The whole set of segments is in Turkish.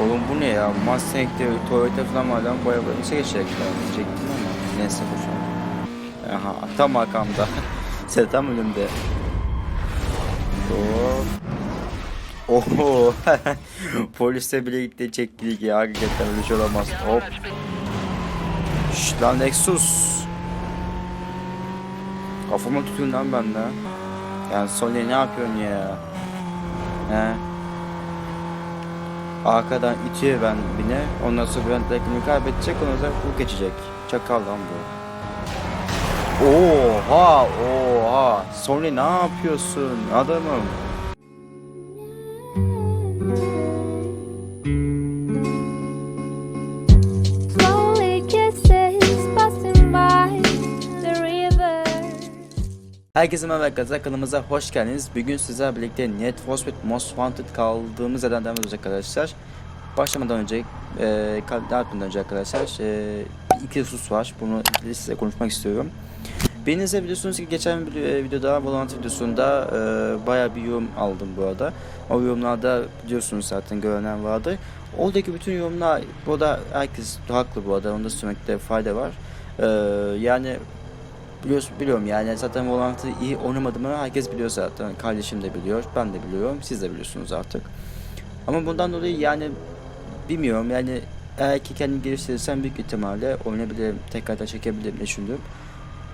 Oğlum bu ne ya? Mustang'de Toyota falan var lan bu nasıl geçecekler? Diyecektim ama neyse boşver. Aha tam arkamda. Sen tam önümde. Oo. Oho. Polisle birlikte çektik ya. Hakikaten öyle şey olamaz. Hop. Şşt lan Lexus. Kafama tutun lan ben de. Yani Sony ne yapıyorsun ya? He? Arkadan itiyor ben bine. Ondan sonra ben tekniği kaybedecek. Ondan sonra bu geçecek. Çakal lan bu. Oha oha. Sony ne yapıyorsun adamım? Herkese merhaba arkadaşlar kanalımıza hoş geldiniz. Bugün sizlerle birlikte Need for Speed Most Wanted kaldığımız yerden devam ediyoruz arkadaşlar. Başlamadan önce, e, kalbimden önce arkadaşlar e, iki husus var. Bunu size konuşmak istiyorum. Birinize biliyorsunuz ki geçen bir e, videoda Valorant videosunda e, bayağı bir yorum aldım bu arada. O yorumlarda biliyorsunuz zaten görenler vardı. Oradaki bütün yorumlar bu da herkes haklı bu arada onu da söylemekte fayda var. E, yani biliyorsun biliyorum yani zaten Valorant'ı iyi oynamadığımı herkes biliyor zaten. Kardeşim de biliyor, ben de biliyorum, siz de biliyorsunuz artık. Ama bundan dolayı yani bilmiyorum yani eğer ki kendimi geliştirirsem büyük ihtimalle oynayabilirim, tekrardan çekebilirim düşündüm.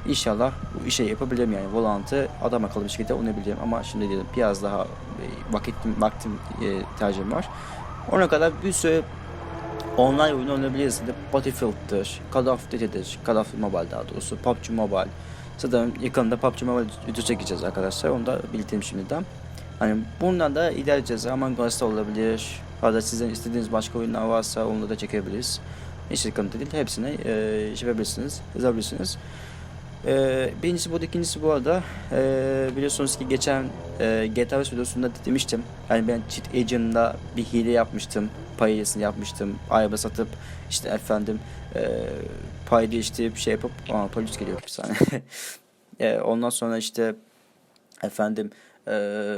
İnşallah bu işe yapabilirim yani Valorant'ı adam akıllı bir şekilde oynayabilirim ama şimdi dedim biraz daha e, vakitim, vaktim e, tercihim var. Ona kadar bir sürü online oyun oynayabiliriz. Battlefield'dır, Call of Duty'dir, Call of Mobile daha doğrusu, PUBG Mobile. Zaten yakında PUBG Mobile video çekeceğiz arkadaşlar. Onu da belirteyim şimdiden. Hani bundan da ilerleyeceğiz. Among Us da olabilir. Ya da sizin istediğiniz başka oyunlar varsa onu da çekebiliriz. Hiç sıkıntı değil. Hepsini e, şey yapabilirsiniz, yazabilirsiniz. E, birincisi bu, ikincisi bu arada e, biliyorsunuz ki geçen e, GTA 5 videosunda demiştim. Yani ben cheat agent'da bir hile yapmıştım. Payısını yapmıştım. Araba satıp işte efendim e, pay değiştirip şey yapıp aa, polis geliyor bir saniye. e, ondan sonra işte efendim e,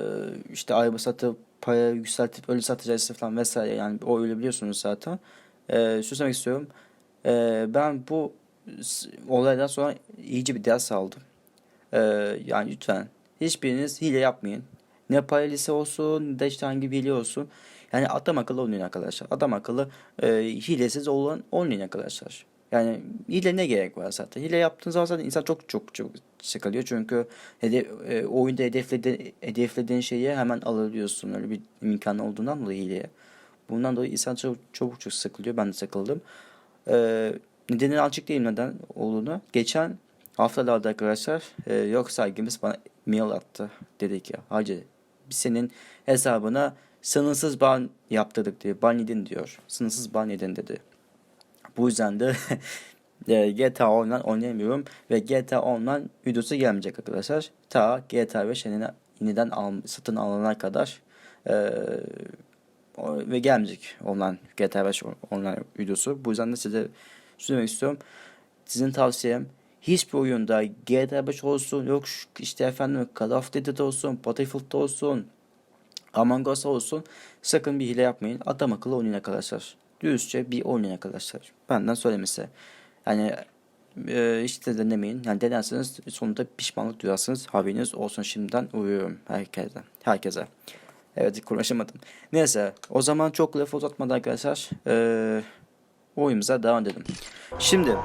işte araba satıp paya yükseltip öyle satacağız falan vesaire yani o öyle biliyorsunuz zaten. E, şu demek istiyorum. E, ben bu olaydan sonra iyice bir ders aldım. E, yani lütfen hiçbiriniz hile yapmayın. Ne paralisi olsun ne de işte hangi hile olsun. Yani adam akıllı oynayın arkadaşlar. Adam akıllı e, hilesiz olan oynayın arkadaşlar. Yani hile ne gerek var zaten. Hile yaptığınız zaman zaten insan çok çok çok sıkılıyor. Çünkü hedef, e, oyunda hedefledi, hedeflediğin şeyi hemen alabiliyorsun. Öyle bir imkan olduğundan dolayı hileye. Bundan dolayı insan çok çabuk çok sıkılıyor. Ben de sıkıldım. E, nedenini açık değilim neden olduğunu. Geçen haftalarda arkadaşlar e, yok sergimiz bana mail attı. Dedi ki hacı biz senin hesabına sınırsız ban yaptırdık diyor. Ban yedin diyor. Sınırsız ban yedin dedi. Bu yüzden de e, GTA Online oynayamıyorum ve GTA Online videosu gelmeyecek arkadaşlar. Ta GTA 5 yeniden, al, satın alana kadar e, ve gelmeyecek online GTA 5 online videosu. Bu yüzden de size söylemek istiyorum. Sizin tavsiyem hiçbir oyunda GTA 5 olsun yok işte efendim Call of Duty'de olsun Battlefield'da olsun Among Us olsun sakın bir hile yapmayın. Adam akıllı oynayın arkadaşlar. Dürüstçe bir oynayın arkadaşlar. Benden söylemesi. Yani e, de denemeyin. Yani denerseniz sonunda pişmanlık duyarsınız. Haberiniz olsun şimdiden uyuyorum herkese. Herkese. Evet konuşamadım. Neyse o zaman çok laf uzatmadan arkadaşlar e, oyunumuza devam edelim. Şimdi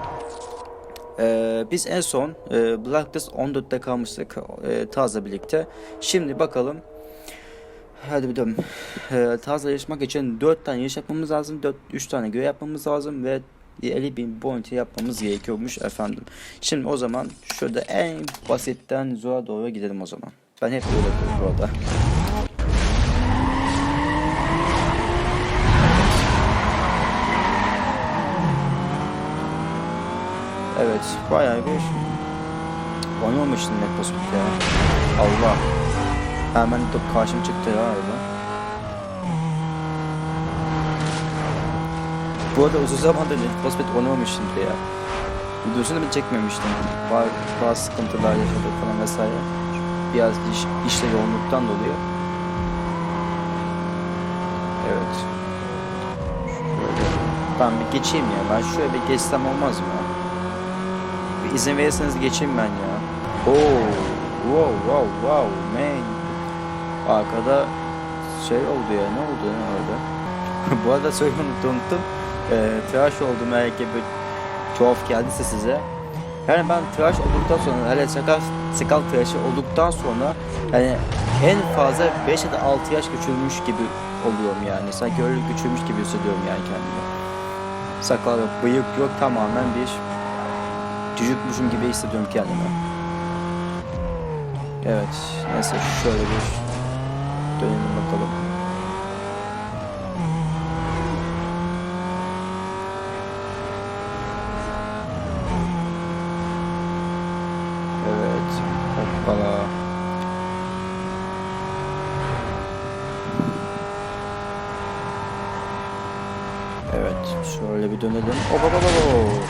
ee, biz en son e, Blacklist 14'te kalmıştık e, Taz'la birlikte. Şimdi bakalım. Hadi dön. Ee, Taz'la yarışmak için 4 tane yarış yapmamız lazım. 4, 3 tane görev yapmamız lazım ve 50 bin bounty yapmamız gerekiyormuş efendim. Şimdi o zaman şurada en basitten zora doğru gidelim o zaman. Ben hep böyle bu arada. Evet, bayağı bir oynamıştım Net Prospect ya. Allah. Hemen de karşıma çıktı ya araba. Bu arada uzun zamandır Net Prospect oynamamıştım bile ya. Videosunu bile çekmemiştim. Bazı, bazı sıkıntılar yaşadık falan vesaire. Biraz iş, işte yoğunluktan dolayı. Evet. Ben bir geçeyim ya. Ben şöyle bir geçsem olmaz mı? İzin verirseniz geçeyim ben ya. Oo, wow, wow, wow, man. Arkada şey oldu ya. Ne oldu ya orada? Bu arada söylemeyi unuttum. Ee, tıraş oldum eğer ki bir tuhaf geldiyse size. Yani ben tıraş olduktan sonra, hele sakal, sakal tıraşı olduktan sonra yani en fazla 5 ya da 6 yaş küçülmüş gibi oluyorum yani. Sanki öyle küçülmüş gibi hissediyorum yani kendimi. Sakal yok, bıyık yok tamamen bir çocukmuşum gibi hissediyorum kendimi. Evet, neyse şöyle bir dönelim bakalım. Evet, hoppala. Evet, şöyle bir dönelim. Hop hop.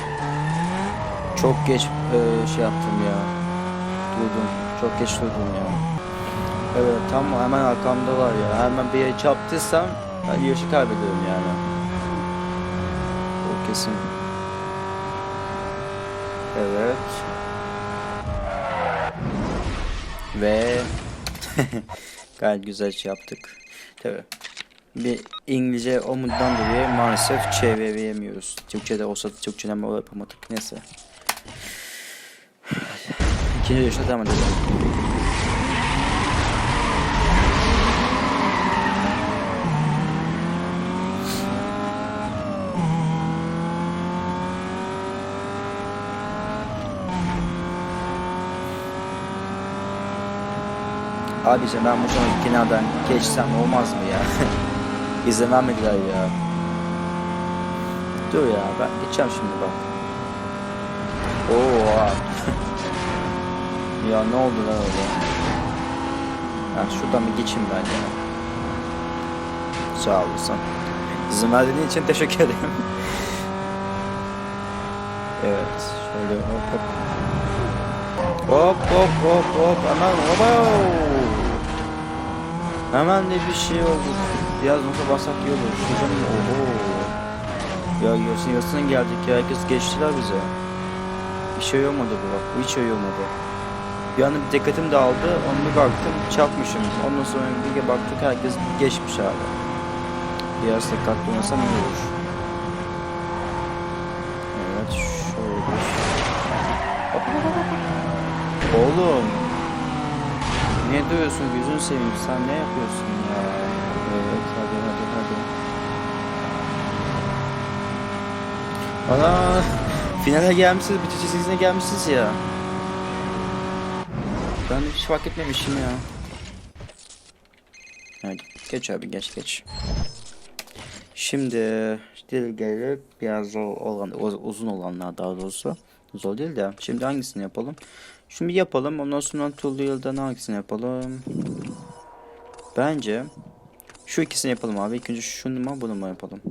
Çok geç e, şey yaptım ya. Durdum. Çok geç durdum ya. Evet, tam hemen arkamdalar ya. Hemen bir yere çarptıysam ben yarışı kaybederim yani. O kesin. Evet. Ve gayet güzel şey yaptık. Tabii. Bir İngilizce olmadan dolayı maalesef çeviremiyoruz. Türkçe'de olsa Türkçe'den yapamadık. Neyse. İkinci yarışta devam edelim. Abicim ben bu son kenardan geçsem olmaz mı ya? İzin vermediler ya. Dur ya ben geçeceğim şimdi bak. Oo. ya ne oldu lan orada? Ha, şuradan bir geçeyim ben ya. Sağ olasın. İzin verdiğin için teşekkür ederim. evet. Şöyle hop hop. Hop hop hop hop hemen hop Hemen de bir şey oldu. Biraz nota bassak iyi olur. Şuradan oho. Ya yarısın yarısına geldik ya. Herkes geçtiler bize. Bir şey olmadı bu bak. Hiç şey olmadı. Bir anda bir dikkatim dağıldı. Onu bir baktım çarpmışım. Ondan sonra bir baktık herkes geçmiş abi. Biraz dikkatli oynasam iyi olur. Evet şöyle. Oğlum. Niye duruyorsun gözünü seveyim sen ne yapıyorsun ya? Evet hadi hadi hadi. Ana finale gelmişsiniz bitiş çizgisine gelmişsiniz ya. Ben hiç fark etmemişim ya. Hadi geç abi geç geç. Şimdi dil gelip biraz zor olan uzun olanlar daha doğrusu. Zor değil de. Şimdi hangisini yapalım? Bir yapalım. Ondan sonra Tulu Yıl'dan hangisini yapalım? Bence şu ikisini yapalım abi. İlk önce şunu mu bunu mu yapalım?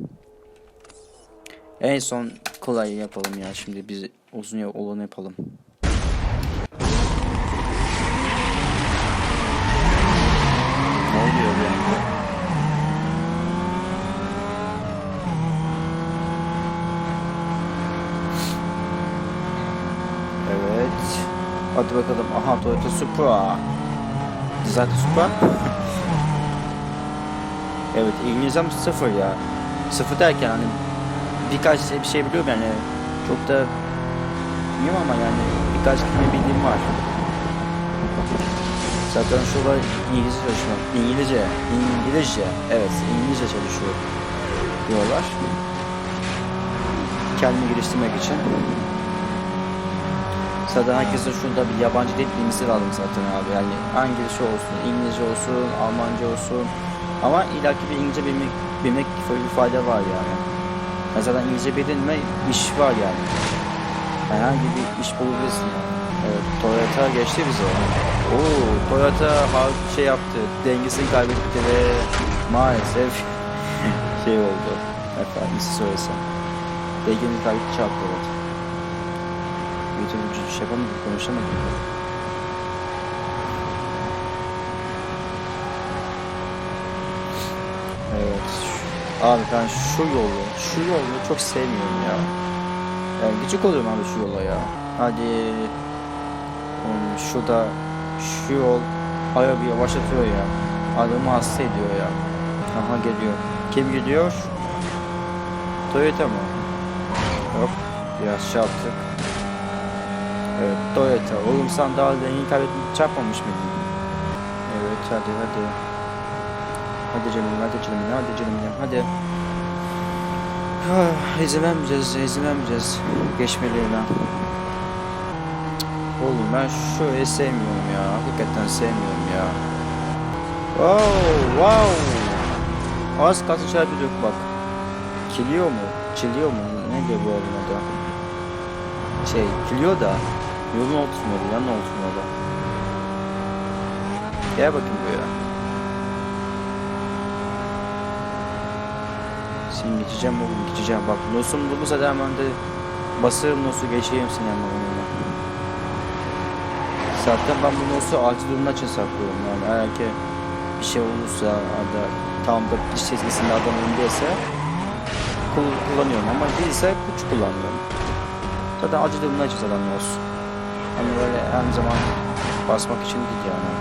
En son kolay yapalım ya. Şimdi biz uzun olanı yapalım. Ne oluyor bir anda? Evet. Hadi bakalım. Aha Toyota Supra. Zaten Supra. evet İngilizcem sıfır ya. Sıfır derken hani birkaç bir şey biliyorum yani. Çok da bilmiyorum ama yani birkaç kelime bildiğim var. Zaten şurada İngilizce çalışıyor. İngilizce. İngilizce. Evet İngilizce çalışıyor. Diyorlar. Kendimi geliştirmek için. Zaten herkesin şurada bir yabancı dil bilmesi lazım zaten abi. Yani hangisi olsun, İngilizce olsun, Almanca olsun. Ama illaki bir İngilizce bilmek, bilmek bir fayda var yani. yani zaten İngilizce bildin mi iş var yani. Herhangi bir iş bulabilirsin. Evet, Toyota geçti bize. Oo, Toyota şey yaptı, dengesini kaybetti ve maalesef şey oldu. Efendim size söylesem. Dengesini kaybetti çarptı evet. Bir türlü şey yapamadım, konuşamadım. Evet. Abi ben şu yolu, şu yolu çok sevmiyorum ya. Yani gıcık oluyorum abi şu yola ya. Hadi. Oğlum şurada şu yol arabayı yavaşlatıyor ya. Adamı hasta ediyor ya. Aha geliyor. Kim gidiyor? Toyota mı? Yok. Biraz çarptık. Evet Toyota. Oğlum sen daha zengin kaybetmiş çarpmamış mıydın? Evet hadi hadi. Hadi canım hadi canım hadi canım hadi. Ah, izin vermeyeceğiz, izin vermeyeceğiz. Geçmelerine. Oğlum ben şöyle sevmiyorum ya. Hakikaten sevmiyorum ya. Wow, wow. Az kalsın çarpıyorduk bak. Kiliyor mu? Çiliyor mu? Ne diyor bu oğlum adı? Şey, kiliyor da yolun oturmuyordu, yanına oturmuyordu. Gel bakayım buraya. Şimdi geçeceğim oğlum geçeceğim bak Nosum bulursa da hemen de basarım Nos'u geçeyim senin yanına onunla. Zaten ben bu Nos'u acil durumlar için saklıyorum yani eğer ki bir şey olursa da tam da diş çizgisinde adam önündeyse kul- kullanıyorum ama değilse güç kullanmıyorum. Zaten acil durumlar için zaten Nos. Hani böyle her zaman basmak için değil yani.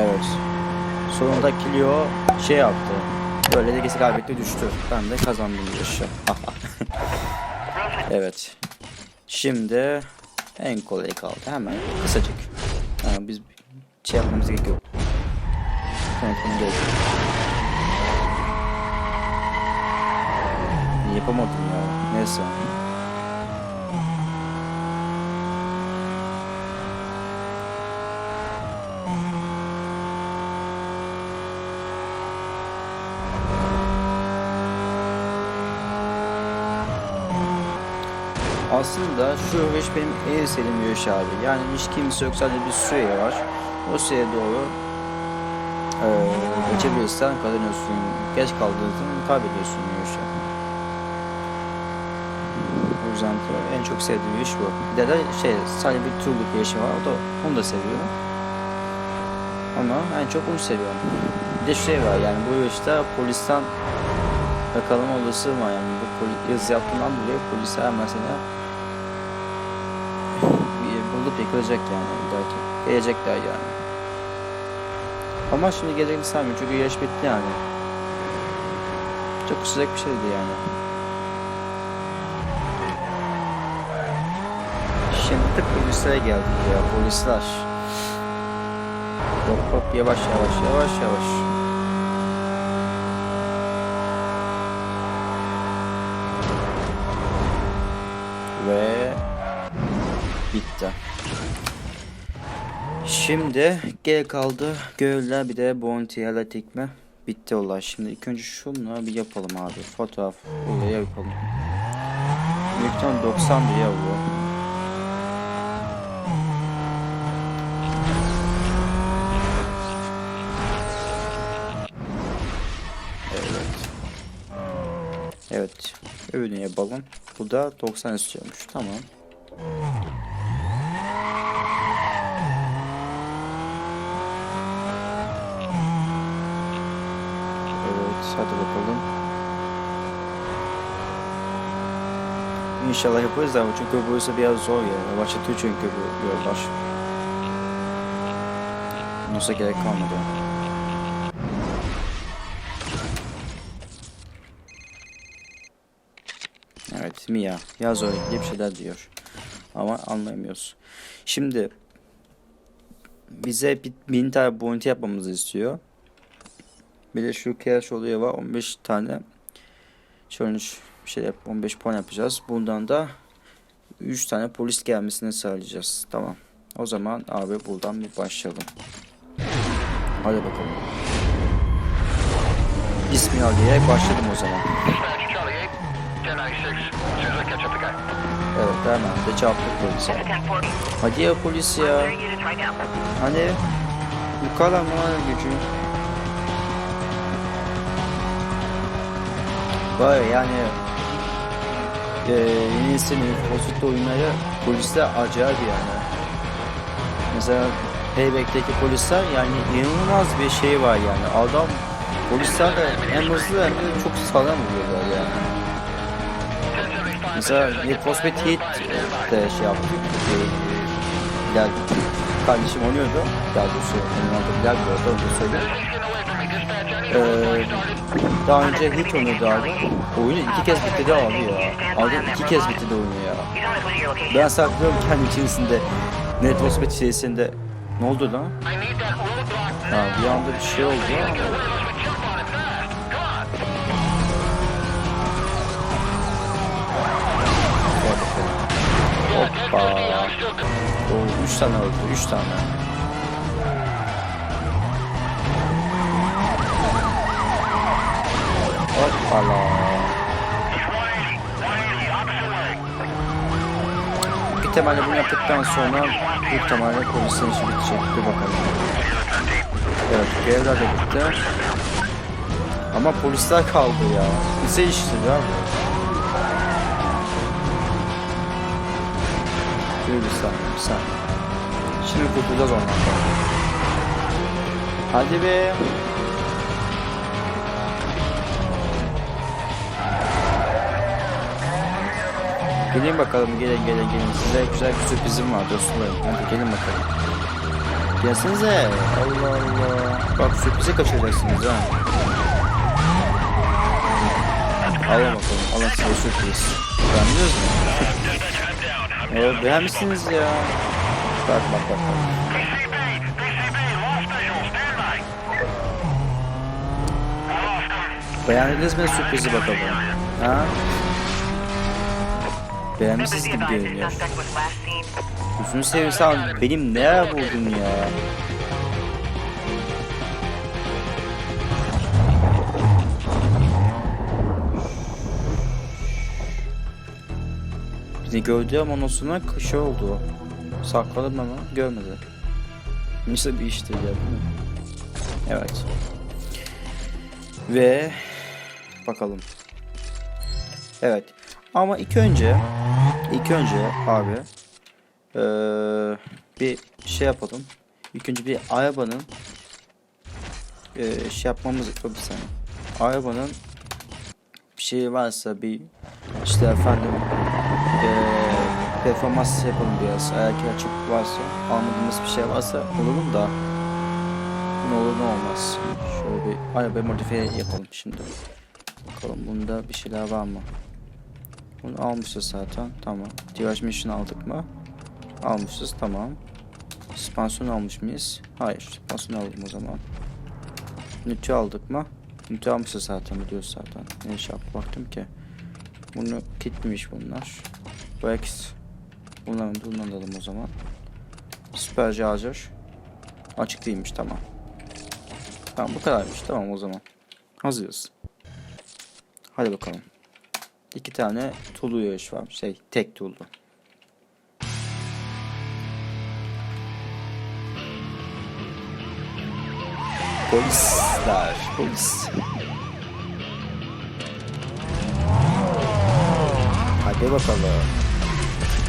Evet. Sonunda Clio şey yaptı. Böyle de kaybetti düştü. Ben de kazandım işi. evet. Şimdi en kolay kaldı. Hemen kısacık. Ha, biz şey yapmamız gerek yok. Yapamadım ya. Neyse. Aslında şu yarış benim en sevdiğim yarış abi. Yani hiç kimse yok sadece bir süre var. O süreye doğru eee geçebilirsen kazanıyorsun. Geç kaldığın zaman kaybediyorsun yarışı. De en çok sevdiğim yarış bu. Bir de, şey sadece bir turluk yarışı var. O da onu da seviyorum. Ama en çok onu seviyorum. Bir de şey var yani bu yarışta polisten yakalama olasılığı var yani bu poli- yazı yaptığından dolayı polisler mesela bir bulup yakalayacak yani illaki. Gelecekler yani. Ama şimdi gelecekini sanmıyorum çünkü yarış bitti yani. Çok sıcak bir şeydi yani. Şimdi polislere geldik ya polisler. Hop hop yavaş yavaş yavaş yavaş. Ve bitti. Şimdi gel kaldı göller bir de Bounty'ye tekme. Bitti olay. Şimdi ilk önce şunu bir yapalım abi. Fotoğraf buraya yapalım. Büyükten 90 diye bu. Evet. Evet. Öbürünü yapalım. Bu da 90 istiyormuş. Tamam. Evet. Hadi bakalım. İnşallah yaparız ama çünkü burası biraz zor ya. Yavaşlatıyor çünkü bu yollar. Nasıl gerek kalmadı. Evet Mia yaz öyle diye bir şeyler diyor. Ama anlayamıyoruz. Şimdi bize bir, bin tane bounty yapmamızı istiyor. Bir de şu cash oluyor var 15 tane challenge bir şey yap 15 puan yapacağız. Bundan da 3 tane polis gelmesini sağlayacağız. Tamam. O zaman abi buradan bir başlayalım. Hadi bakalım. Bismillah diyerek başladım o zaman. Evet hemen de çarptık polise. 1040. Hadi ya polis ya. Hani kadar mı gücü? Vay yani eee yeni nesilin Fosfit oyunları poliste acayip yani. Mesela Payback'teki polisler yani inanılmaz bir şey var yani. Adam polisler de hem hızlı hem de çok sağlam vuruyorlar yani. Mesela Speed Heat de şey yaptık. Ee, Bilal kardeşim oynuyordu. Daha doğrusu oynadı Bilal bir orada onu söyleyeyim. Ee, daha önce Heat oynuyordu abi. Oyunu iki kez bitirdi abi ya. Adam iki kez bitirdi oyunu ya. Ben saklıyorum kendi içerisinde. Need for Speed serisinde. Ne oldu lan? Ha, bir anda bir şey oldu ama. Hoppa. O üç tane öldü, üç tane. Hoppala. Bir ihtimalle bunu yaptıktan sonra büyük ihtimalle polisin işi bitecek. Bir bakalım. Evet, görevler de bitti. Ama polisler kaldı ya. Bize işti ya. Dur bir saniye, bir saniye. Şimdi kurtulacağız onlardan. Hadi be. Gelin bakalım, gelin gelin gelin. Size güzel bir sürprizim var dostlarım. Hadi gelin bakalım. Gelsenize. Allah Allah. Bak sürprizi kaçıracaksınız ha. Alın bakalım. Alın size sürpriz. Beğendiniz mi? Evet beğenmişsiniz ya. Bak bak bak. Beğendiniz mi sürprizi bakalım? Ha? Beğenmişsiniz gibi görünüyor. Gözünü seveyim sen benim neler buldun ya? Gördü ama ondan sonra şey oldu. Sakladım ama görmedi. Nasıl bir iştir ya? Evet. Ve bakalım. Evet. Ama ilk önce ilk önce abi eee, bir şey yapalım. İlk önce bir arabanın eee, şey yapmamız bir saniye. Arabanın bir şeyi varsa bir işte efendim eee performans yapalım biraz. Eğer ki açık varsa almadığımız bir şey varsa alalım da ne olur ne olmaz. Şöyle bir arabayı modifiye yapalım şimdi. Bakalım bunda bir şeyler var mı? Bunu almışız zaten. Tamam. Mission aldık mı? Almışız. Tamam. Süspansiyon almış mıyız? Hayır. Süspansiyon alalım o zaman. Nütü aldık mı? Nütü almışız zaten biliyoruz zaten. Ne iş yaptı baktım ki. Bunu kitlemiş bunlar. Bu X. Bunları bundan alalım o zaman. Süper Charger. Açık değilmiş tamam. Tamam bu kadarmış tamam o zaman. Hazırız. Hadi bakalım. İki tane tulu yarış var. Şey tek tulu. Polisler. Polis. Hadi bakalım.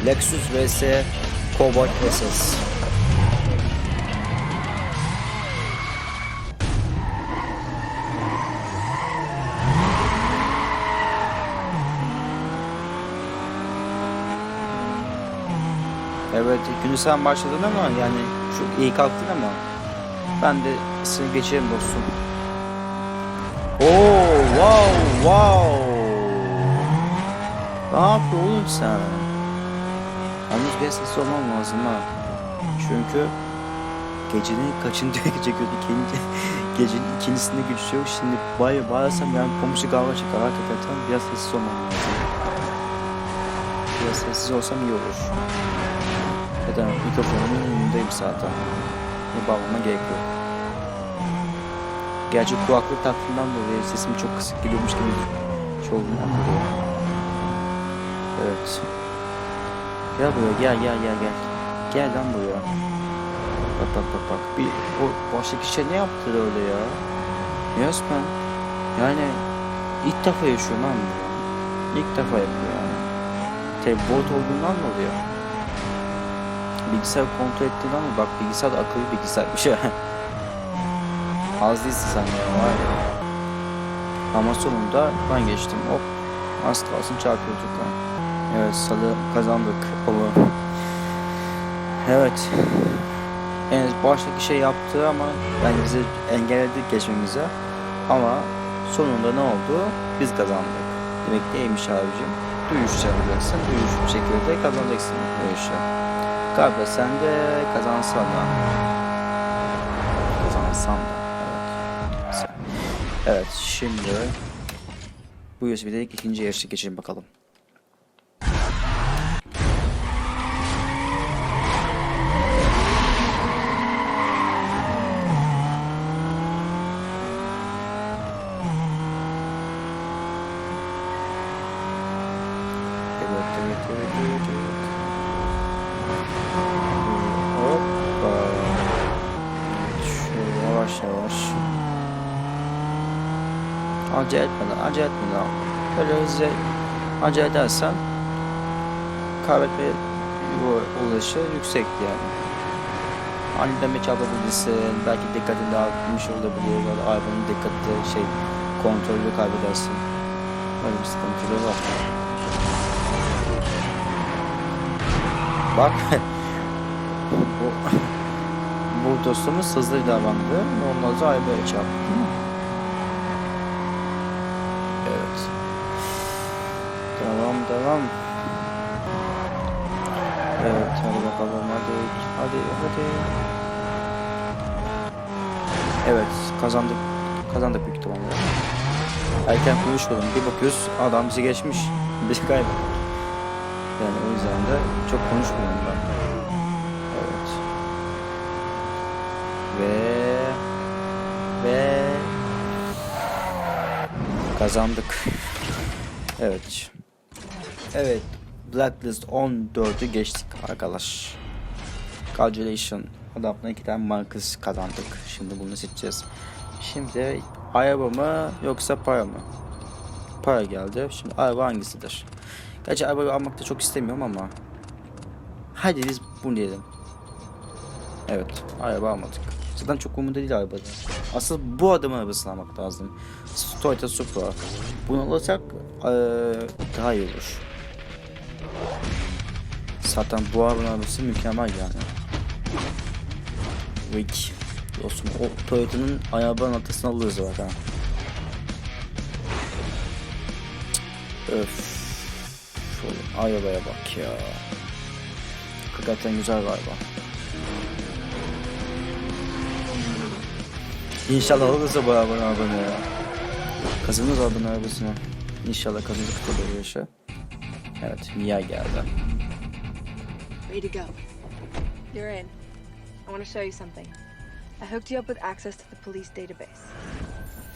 Lexus vs Cobalt vs. Evet günü sen başladın ama yani çok iyi kalktın ama ben de seni geçerim dostum. Oo wow wow. Ne yapıyor oğlum sen? Yalnız bir sessiz olmam lazım ha. Çünkü gecenin kaçıncı gece gördük ikinci gecenin ikincisinde güç yok. Şimdi baya bağırsam yani komşu kahve çıkar hakikaten biraz sessiz olmam lazım. Biraz sessiz olsam iyi olur. Zaten mikrofonumun önündeyim zaten. Bu bağlama gerek yok. Gerçi kulaklık taktığımdan dolayı sesim çok kısık geliyormuş gibi şey dolayı. Evet. Gel buraya gel gel gel gel. Gel lan buraya. Bak bak bak bak. Bir o baştaki şey ne yaptı öyle ya? Resmen. Yani ilk defa yaşıyorum lan bunu. İlk defa yapıyor yani. Tabi bot olduğundan dolayı. bilgisayar kontrol ettiğin ama bak bilgisayar akıllı bilgisayarmış ya. Az değilsin sen ya var ya. Ama sonunda ben geçtim. Hop. Az kalsın çarpıyorduk ha. Evet salı kazandık. Baba. Evet. En baştaki şey yaptı ama yani bizi engelledi geçmemize. Ama sonunda ne oldu? Biz kazandık. Demek neymiş abicim? Duyuş yapacaksın. Duyuş bir şekilde kazanacaksın duyuşu. Galiba sen de kazansan da. Kazansan da. Evet. Evet şimdi bu USB'de ikinci yarışı geçelim bakalım. Evet, evet, evet, evet, evet. Hoppa. Şöyle yavaş yavaş. Acele etmeden, acele etmeden. Böyle hızlı acele edersen kaybetme ulaşı yüksek yani. Aniden bir çarpabilirsin, belki dikkatini dağıtmış olabilir, ya da arabanın dikkati şey kontrolü kaybedersin. Öyle bir sıkıntıları var. Bak. bu, bu dostumuz hızlı davrandı. Ondan sonra böyle çarptı. değil mi? Evet. Devam. Evet hadi bakalım hadi hadi hadi. Evet kazandık. Kazandık büyük ihtimalle. Erken konuşmadım. Bir bakıyoruz adam bizi geçmiş. Biz kaybettik. Yani o yüzden de çok konuşmuyorum ben. Evet. Ve ve kazandık. Evet. Evet. Blacklist 14'ü geçtik arkadaş. Congratulations. Adamla iki tane markız kazandık. Şimdi bunu seçeceğiz. Şimdi araba mı yoksa para mı? Para geldi. Şimdi araba hangisidir? Gerçi arabayı almak da çok istemiyorum ama. Hadi biz bunu diyelim. Evet, araba almadık. Zaten çok umurda değil arabada. Asıl bu adamın arabasını almak lazım. Toyota Supra. Bunu alırsak eee, daha iyi olur. Zaten bu arabanın arabası mükemmel yani. Rick. Dostum o Toyota'nın arabanın atısını alırız zaten. Öf. Şu arabaya bak ya. Hakikaten güzel galiba. İnşallah alırsa bu arabanın arabanı ya. Kazanırız arabanın arabasını. İnşallah kazanırız da böyle yaşa. Evet Mia geldi. Ready to go. You're in. I want to show you something. I hooked you up with access to the police database.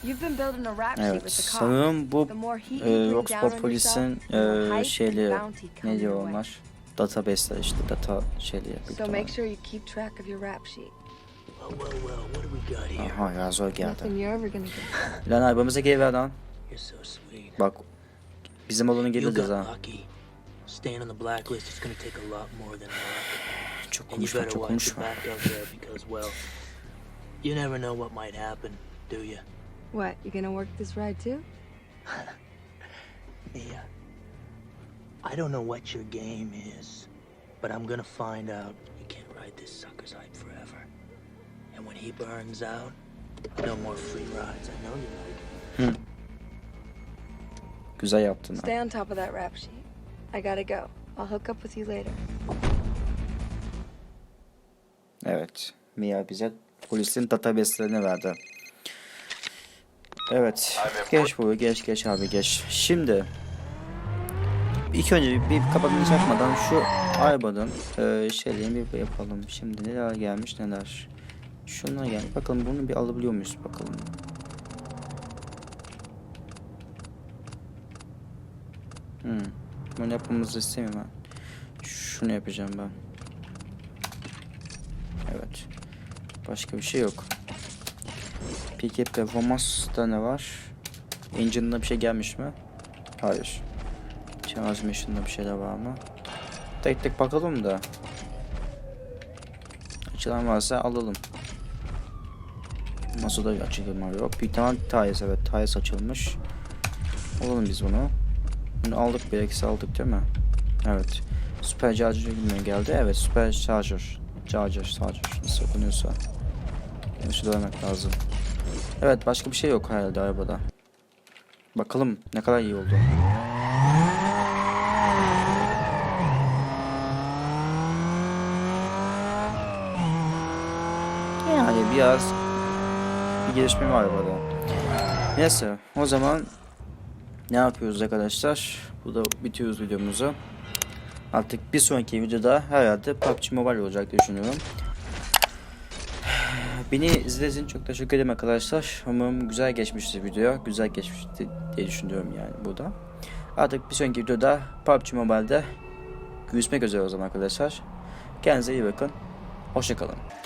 You've been building a rap sheet Evet with the cops. sanırım bu The more heat e, you bring Roxport down on polisin yourself, the more e, hype and şeyleri ne diyor way. onlar? Database'ler işte data şeyleri So make sure you keep track of your rap sheet. Well, well, well, what do we got here? Aha ya zor geldi. Nothing you're ever gonna get. Lan arabamıza geri ver lan. Bak bizim olanı got ha. Lucky. Staying on the blacklist is gonna take a lot more than luck. Çok And you better watch your back out there because, well, you never know what might happen, do you? What? You gonna work this ride too? Yeah. I don't know what your game is, but I'm gonna find out. You can't ride this sucker's hype forever. And when he burns out, no more free rides. I know you like it. Hmm. Güzel yaptın ha. Stay on top of that rap sheet. I gotta go. I'll hook up with you later. Evet. Mia bize polisin databaselerini verdi. Evet. Geç bu geç geç abi geç. Şimdi ilk önce bir, bir kapatını çakmadan şu arabanın e, şeylerini bir yapalım. Şimdi neler gelmiş neler. Şunlar gel. Bakalım bunu bir alabiliyor muyuz bakalım. Hmm. Bunu yapmamızı istemiyorum ben. Şunu yapacağım ben. Evet. Başka bir şey yok. Peki performansda ne var? Engine'da bir şey gelmiş mi? Hayır. Transmission'da bir şeyler var mı? Tek tek bakalım da. Açılan varsa alalım. Masada açılma yok. Bir tane Tayes evet Tayes açılmış. Alalım biz bunu. Bunu aldık bir eksi aldık değil mi? Evet. Super Charger bilmiyorum geldi. Evet Super Charger. Charger, Charger nasıl okunuyorsa. Yani şu demek lazım. Evet başka bir şey yok herhalde arabada. Bakalım ne kadar iyi oldu. Yani biraz bir gelişme var arabada. Neyse o zaman ne yapıyoruz arkadaşlar? Burada bitiyoruz videomuzu. Artık bir sonraki videoda herhalde PUBG Mobile olacak düşünüyorum. Beni izlediğiniz çok teşekkür ederim arkadaşlar. Umarım güzel geçmişti video. Güzel geçmişti diye düşünüyorum yani burada. Artık bir sonraki videoda PUBG Mobile'de görüşmek üzere o zaman arkadaşlar. Kendinize iyi bakın. Hoşçakalın.